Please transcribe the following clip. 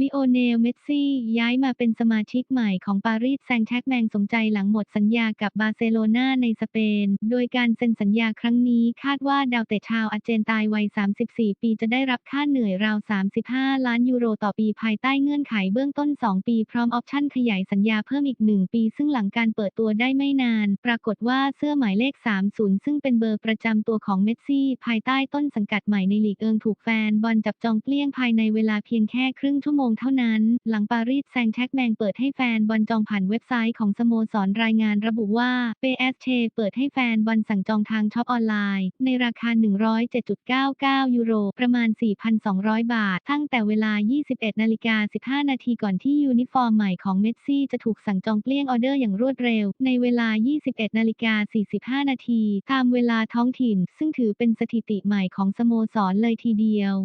ลิโอเนล เมสซี่ ย้ายมาเป็นสมาชิกใหม่ของปารีสแซงต์แชร์กแมงสมใจหลังหมดสัญญากับบาร์เซโลนาในสเปน โดยการเซ็นสัญญาครั้งนี้คาดว่าดาวเตะชาวอาร์เจนตายวัย 34 ปีจะได้รับค่าเหนื่อยราว 35 ล้านยูโรต่อปีภายใต้เงื่อนไขเบื้องต้น 2 ปีพร้อมออปชั่นขยายสัญญาเพิ่มอีก 1 ปี ซึ่งหลังการเปิดตัวได้ไม่นาน ปรากฏว่าเสื้อหมายเลข 30 ซึ่งเป็นเบอร์ประจำตัวของเมสซี่ ภายใต้ต้นสังกัดใหม่ในลีกเอิงถูกแฟนบอลจับจองเกลี้ยงภายในเวลาเพียงแค่ครึ่งชั่วโมงเท่านั้น หลังปารีสแซงต์แชร์กแมงเปิดให้แฟนบอลจองผ่านเว็บไซต์ของสโมสรรายงานระบุว่า PSG เปิดให้แฟนบอลสั่งจองทางช็อปออนไลน์ ในราคา 107.99 ยูโร ประมาณ 4,200 บาท ตั้งแต่เวลา 21นาฬิกา15 นาทีก่อนที่ยูนิฟอร์มใหม่ของเมสซี่จะถูกสั่งจองเกลี้ยงออเดอร์อย่างรวดเร็ว ในเวลา 21นาฬิกา45 นาที ตามเวลาท้องถิ่น ซึ่งถือเป็นสถิติใหม่ของสโมสรเลยทีเดียว